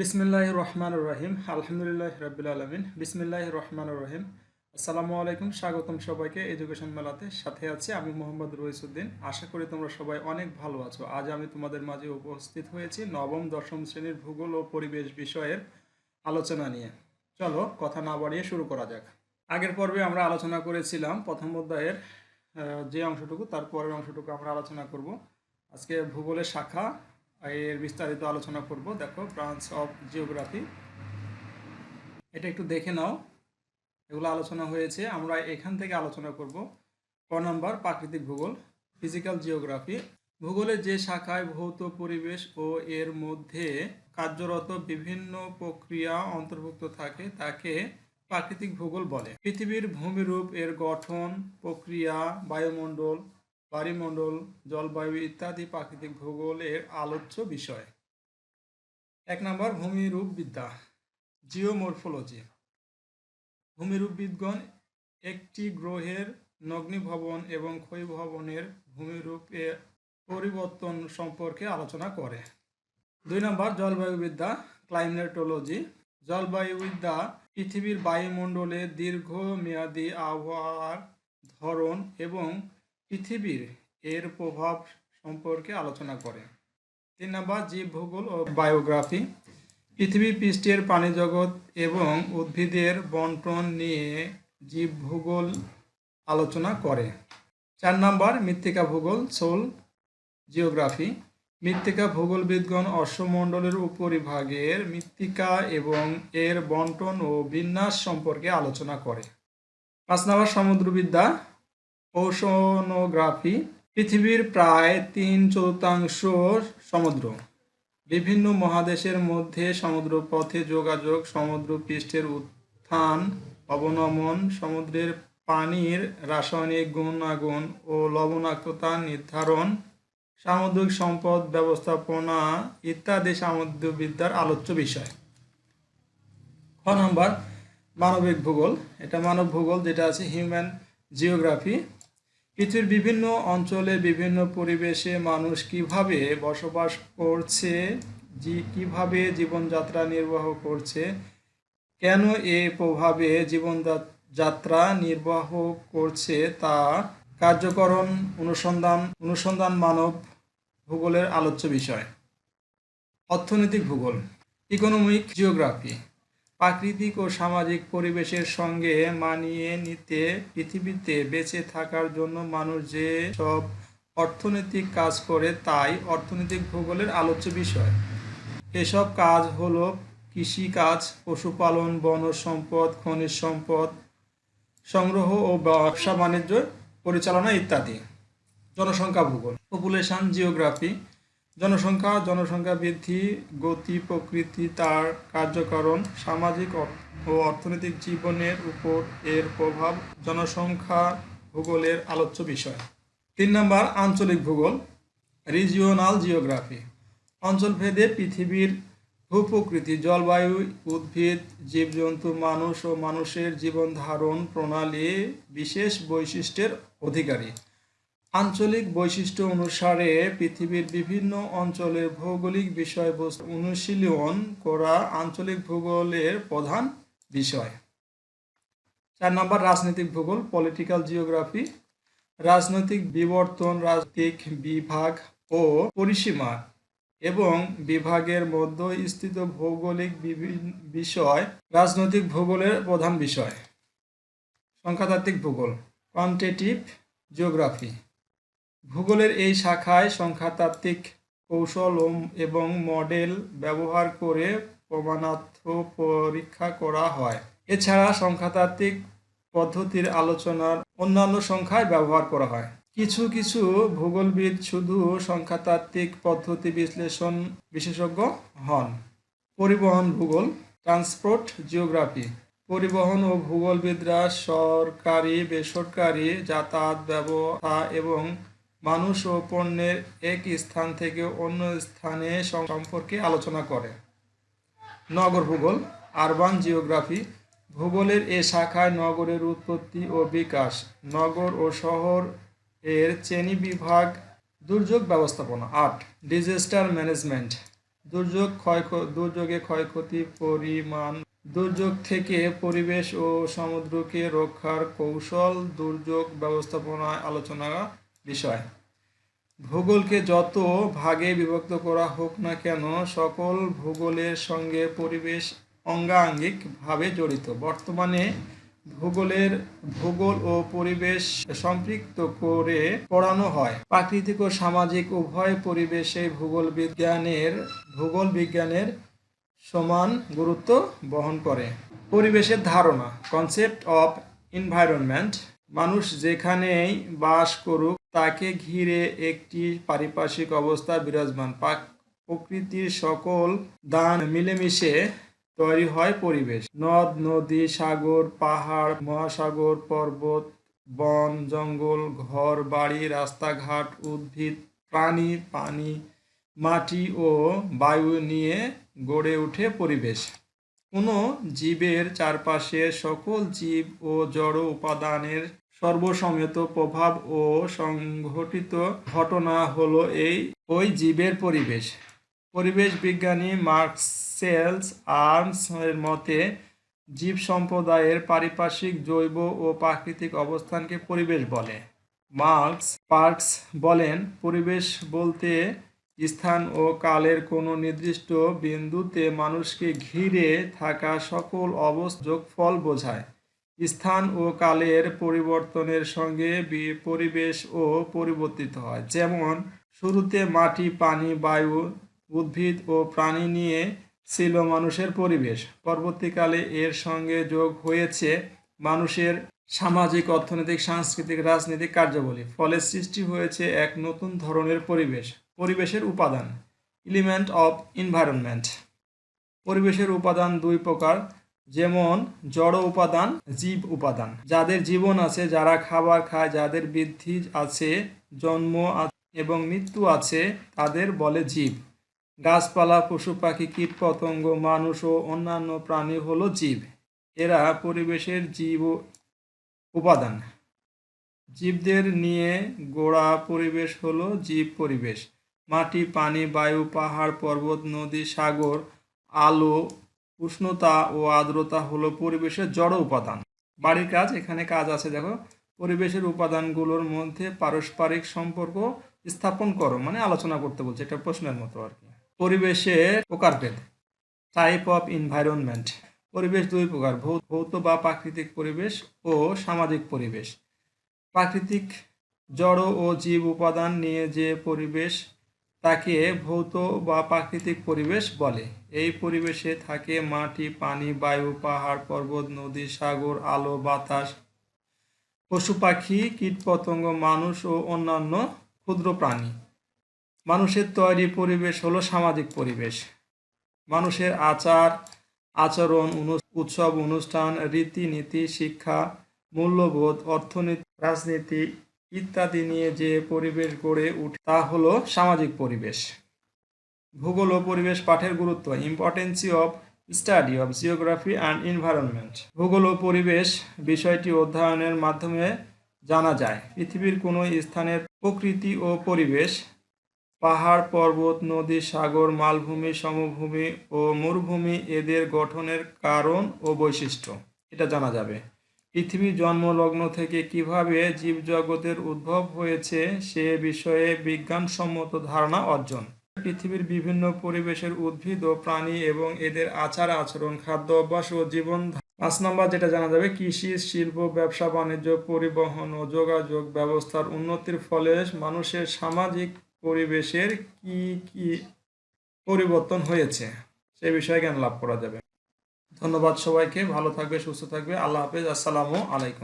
বিসমিল্লাহ রহমান রহিম আলহামদুলিল্লাহ রবিল আলমিন। বিসমিল্লাহ রহমান রহিম আসসালামু আলাইকুম, স্বাগতম সবাইকে এডুকেশন মেলাতে। সাথে আছি আমি মোহাম্মদ রইসুদ্দিন। আশা করি তোমরা সবাই অনেক ভালো আছো। আজ আমি তোমাদের মাঝে উপস্থিত হয়েছি নবম, দশম শ্রেণির ভূগোল ও পরিবেশ বিষয়ের আলোচনা নিয়ে। চলো কথা না বাড়িয়ে শুরু করা যাক। আগের পর্বে আমরা আলোচনা করেছিলাম প্রথম অধ্যায়ের যে অংশটুকু, তার পরের অংশটুকু আমরা আলোচনা করব। আজকে ভূগোলের শাখা এর বিস্তারিত আলোচনা করব। দেখো ব্রাঞ্চ অফ জিওগ্রাফি এটা একটু দেখে নাও, এগুলো আলোচনা হয়েছে। আমরা এখান থেকে আলোচনা করব। ক নম্বর, প্রাকৃতিক ভূগোল ফিজিক্যাল জিওগ্রাফি ভূগোলের যে শাখায় ভৌত পরিবেশ ও এর মধ্যে কার্যরত বিভিন্ন প্রক্রিয়া অন্তর্ভুক্ত থাকে, তাকে প্রাকৃতিক ভূগোল বলে। পৃথিবীর ভূমিরূপ, এর গঠন, প্রক্রিয়া, বায়ুমণ্ডল বায়ুমণ্ডল জলবায়ু ইত্যাদি প্রাকৃতিক ভূগোলের আলোচ্য বিষয়। এক নম্বর ভূমিরূপ বিদ্যা জিওমরফোলজি। ভূমিরূপবিদগণ একটি গ্রহের নগ্নিভবন এবং ক্ষয়ভবনের ভূমিরূপে পরিবর্তন সম্পর্কে আলোচনা করে। দুই নম্বর, জলবায়ুবিদ্যা, ক্লাইমেটোলজি। জলবায়ুবিদ্যা পৃথিবীর বায়ুমণ্ডলে দীর্ঘমেয়াদী আবহাওয়ার ধরন এবং পৃথিবীর এর প্রভাব সম্পর্কে আলোচনা করে। তিন নম্বর জীব ভূগোল ও বায়োগ্রাফি। পৃথিবী পৃষ্ঠের প্রাণীজগৎ এবং উদ্ভিদের বন্টন নিয়ে জীব ভূগোল আলোচনা করে। চার নম্বর, মৃত্তিকা ভূগোল, সোল জিওগ্রাফি। মৃত্তিকা ভূগোলবিদগণ অশ্বমণ্ডলের উপরিভাগের মৃত্তিকা এবং এর বন্টন ও বিন্যাস সম্পর্কে আলোচনা করে। পাঁচ নম্বর, সমুদ্রবিদ্যা। ওশনোগ্রাফি, পৃথিবীর প্রায় তিন চতুর্থাংশ সমুদ্র। বিভিন্ন মহাদেশের মধ্যে সমুদ্রপথে যোগাযোগ, সমুদ্র পৃষ্ঠের উত্থান, অবনমন, সমুদ্রের পানির রাসায়নিক গুণাগুণ ও লবণাক্ততা নির্ধারণ, সামুদ্রিক সম্পদ ব্যবস্থাপনা ইত্যাদি সামুদ্রিকবিদ্যার আলোচ্য বিষয়। খ নম্বর, মানবিক ভূগোল। এটা মানব ভূগোল, যেটা আছে হিউম্যান জিওগ্রাফি পৃথিবীর বিভিন্ন অঞ্চলে বিভিন্ন পরিবেশে মানুষ কীভাবে বসবাস করছে, জি, কীভাবে জীবনযাত্রা নির্বাহ করছে, কেন এ প্রভাবে জীবন যাত্রা নির্বাহ করছে তা কার্যকরণ, অনুসন্ধান অনুসন্ধান মানব ভূগোলের আলোচ্য বিষয়। অর্থনৈতিক ভূগোল ইকোনমিক জিওগ্রাফি প্রাকৃতিক ও সামাজিক পরিবেশের সঙ্গে মানিয়ে নিতে পৃথিবীতে বেঁচে থাকার জন্য মানুষ যে সব অর্থনৈতিক কাজ করে তাই অর্থনৈতিক ভূগোলের আলোচ্য বিষয়। এসব কাজ হলো কৃষিকাজ, পশুপালন বনজ সম্পদ, খনিজ সম্পদ সংগ্রহ ও ব্যবসা, বাণিজ্য, পরিচালনা ইত্যাদি। জনসংখ্যা ভূগোল। পপুলেশন, জিওগ্রাফি জনসংখ্যা জনসংখ্যা বৃদ্ধি, গতি, প্রকৃতি, তার কার্যকারণ, সামাজিক ও অর্থনৈতিক জীবনের উপর এর প্রভাব, জনসংখ্যা ভূগোলের আলোচ্য বিষয়। তিন নম্বর, আঞ্চলিক ভূগোল রিজিওনাল জিওগ্রাফি অঞ্চলভেদে পৃথিবীর ভূপ্রকৃতি, জলবায়ু, উদ্ভিদ, জীবজন্তু, মানুষ ও মানুষের জীবন ধারণ প্রণালী বিশেষ বৈশিষ্ট্যের অধিকারী। আঞ্চলিক বৈশিষ্ট্য অনুসারে পৃথিবীর বিভিন্ন অঞ্চলের ভৌগোলিক বিষয়বস্তু অনুশীলন করা আঞ্চলিক ভূগোলের প্রধান বিষয়। চার নম্বর, রাজনৈতিক ভূগোল পলিটিক্যাল জিওগ্রাফি রাজনৈতিক বিবর্তন, রাজনৈতিক বিভাগ ও পরিসীমা এবং বিভাগের মধ্যে স্থিত ভৌগোলিক বিষয় রাজনৈতিক ভূগোলের প্রধান বিষয়। সংখ্যাতাত্ত্বিক ভূগোল কোয়ান্টিটিভ জিওগ্রাফি ভূগোলের এই শাখায় সংখ্যাতাত্ত্বিক কৌশল এবং মডেল ব্যবহার করে প্রমাণার্থ পরীক্ষা করা হয়। এছাড়া সংখ্যাতাত্ত্বিক পদ্ধতির আলোচনার অন্যান্য সংখ্যায় ব্যবহার করা হয়। কিছু কিছু ভূগোলবিদ শুধু সংখ্যাতাত্ত্বিক পদ্ধতি বিশ্লেষণ বিশেষজ্ঞ হন। পরিবহন ভূগোল, ট্রান্সপোর্ট, জিওগ্রাফি। পরিবহন ও ভূগোলবিদরা সরকারি, বেসরকারি যাতায়াত ব্যবস্থা এবং মানুষ ও পণ্যের এক স্থান থেকে অন্য স্থানে সম্পর্কে আলোচনা করে। নগর ভূগোল, আরবান জিওগ্রাফি, ভূগোলের এ শাখায় নগরের উৎপত্তি ও বিকাশ, নগর ও শহর এর শ্রেণি বিভাগ, দুর্যোগ ব্যবস্থাপনা, আট, ডিজাস্টার ম্যানেজমেন্ট, দুর্যোগ ক্ষয় দুর্যোগে ক্ষয়ক্ষতি পরিমাণ, দুর্যোগ থেকে পরিবেশ ও সমুদ্রকে রক্ষার কৌশল, দুর্যোগ ব্যবস্থাপনায় আলোচনা বিষয়। ভূগোলকে যত ভাগে বিভক্ত করা হোক না কেন, সকল ভূগোলের সঙ্গে পরিবেশ অঙ্গাঙ্গিকভাবে জড়িত। বর্তমানে ভূগোলের ভূগোল ও পরিবেশ সম্পৃক্ত করে পড়ানো হয়। প্রাকৃতিক ও সামাজিক উভয় পরিবেশে ভূগোল বিজ্ঞানের ভূগোল বিজ্ঞানের সমান গুরুত্ব বহন করে। পরিবেশের ধারণা কনসেপ্ট অফ এনভায়রনমেন্ট মানুষ যেখানেই বাস করুক তাকে ঘিরে একটি পারিপার্শ্বিক অবস্থা বিরাজমান। পাক- প্রকৃতির সকল দান মিলেমিশে তৈরি হয় পরিবেশ। নদ, নদী, সাগর, পাহাড়, মহাসাগর, পর্বত, বন, জঙ্গল, ঘর, বাড়ি, রাস্তাঘাট, উদ্ভিদ, প্রাণী, পানি, মাটি ও বায়ু নিয়ে গড়ে ওঠে পরিবেশ। কোনো জীবের চারপাশে সকল জীব ও জড় উপাদানের সর্বসমেত প্রভাব ও সংঘটিত ঘটনা হলো এই, ওই জীবের পরিবেশ। পরিবেশ বিজ্ঞানী মার্কসেলস আর্মস এর মতে, জীব সম্প্রদায়ের পারিপার্শ্বিক, জৈব ও প্রাকৃতিক অবস্থানকে পরিবেশ বলে। মার্কস পার্কস বলেন, পরিবেশ বলতে স্থান ও কালের কোনো নির্দিষ্ট বিন্দুতে মানুষকে ঘিরে থাকা সকল অবস্থ যোগফল বোঝায়। স্থান ও কালের পরিবর্তনের সঙ্গে পরিবেশ ও পরিবর্তিত হয়। যেমন, শুরুতে মাটি, পানি, বায়ু, উদ্ভিদ ও প্রাণী নিয়ে ছিল মানুষের পরিবেশ। পরবর্তীকালে এর সঙ্গে যোগ হয়েছে মানুষের সামাজিক, অর্থনৈতিক, সাংস্কৃতিক, রাজনৈতিক কার্যাবলী। ফলে সৃষ্টি হয়েছে এক নতুন ধরনের পরিবেশ, পরিবেশের উপাদান এলিমেন্ট অফ এনভায়রনমেন্ট পরিবেশের উপাদান দুই প্রকার। যেমন জড় উপাদান, জীব উপাদান। যাদের জীবন আছে, যারা খাবার খায়, যাদের বৃদ্ধি আছে, জন্ম এবং মৃত্যু আছে, তাদের বলে জীব। গাছপালা পশু পাখি কীট পতঙ্গ মানুষ ও অন্যান্য প্রাণী হলো জীব। এরা পরিবেশের জীব উপাদান। জীবদের নিয়ে গোড়া পরিবেশ হলো জীব পরিবেশ। মাটি, পানি, বায়ু, পাহাড়, পর্বত, নদী, সাগর, আলো উষ্ণতা ও আর্দ্রতা হলো পরিবেশের জড় উপাদান। বাড়ির কাজ, এখানে কাজ আছে, দেখো। পরিবেশের উপাদানগুলোর মধ্যে পারস্পরিক সম্পর্ক স্থাপন করো মানে আলোচনা করতে বলছে এটা প্রশ্নের মতো আর কি। পরিবেশের প্রকারভেদ টাইপ অফ এনভায়রনমেন্ট পরিবেশ দুই প্রকার ভৌত বা প্রাকৃতিক পরিবেশ ও সামাজিক পরিবেশ। প্রাকৃতিক জড় ও জীব উপাদান নিয়ে যে পরিবেশ তাকে ভৌত বা প্রাকৃতিক পরিবেশ বলে। এই পরিবেশে থাকে মাটি, পানি, বায়ু, পাহাড়, পর্বত, নদী, সাগর, আলো, বাতাস, পশু পাখি, কীটপতঙ্গ, মানুষ ও অন্যান্য ক্ষুদ্র প্রাণী। মানুষের তৈরি পরিবেশ হলো সামাজিক পরিবেশ। মানুষের আচার, আচরণ উৎসব, অনুষ্ঠান, রীতিনীতি, শিক্ষা, মূল্যবোধ, অর্থনীতি, রাজনীতি ইত্যাদি নিয়ে যে পরিবেশ গড়ে উঠে, তা হলো সামাজিক পরিবেশ। ভূগোল ও পরিবেশ পাঠের গুরুত্ব importancy of study of geography and environment ভূগোল ও পরিবেশ বিষয়টি অধ্যয়নের মাধ্যমে জানা যায়। পৃথিবীর কোনো স্থানের প্রকৃতি ও পরিবেশ, পাহাড়, পর্বত, নদী, সাগর, মালভূমি, সমভূমি ও মরুভূমি, এদের গঠনের কারণ ও বৈশিষ্ট্য। এটা জানা যাবে। পৃথিবীর জন্মলগ্ন থেকে কীভাবে জীবজগতের উদ্ভব হয়েছে সে বিষয়ে বিজ্ঞানসম্মত ধারণা অর্জন। পৃথিবীর বিভিন্ন পরিবেশের উদ্ভিদ ও প্রাণী এবং এদের আচার আচরণ, খাদ্য অভ্যাস ও জীবন পাঁচ নম্বর যেটা জানা যাবে, কৃষি, শিল্প, ব্যবসা, বাণিজ্য, পরিবহন ও যোগাযোগ ব্যবস্থার উন্নতির ফলে মানুষের সামাজিক পরিবেশের কি কি পরিবর্তন হয়েছে, সে বিষয়ে জ্ঞান লাভ করা যাবে। ধন্যবাদ সবাইকে ভালো থাকবে সুস্থ থাকবে। আল্লাহ হাফেজ আসসালামু আলাইকুম।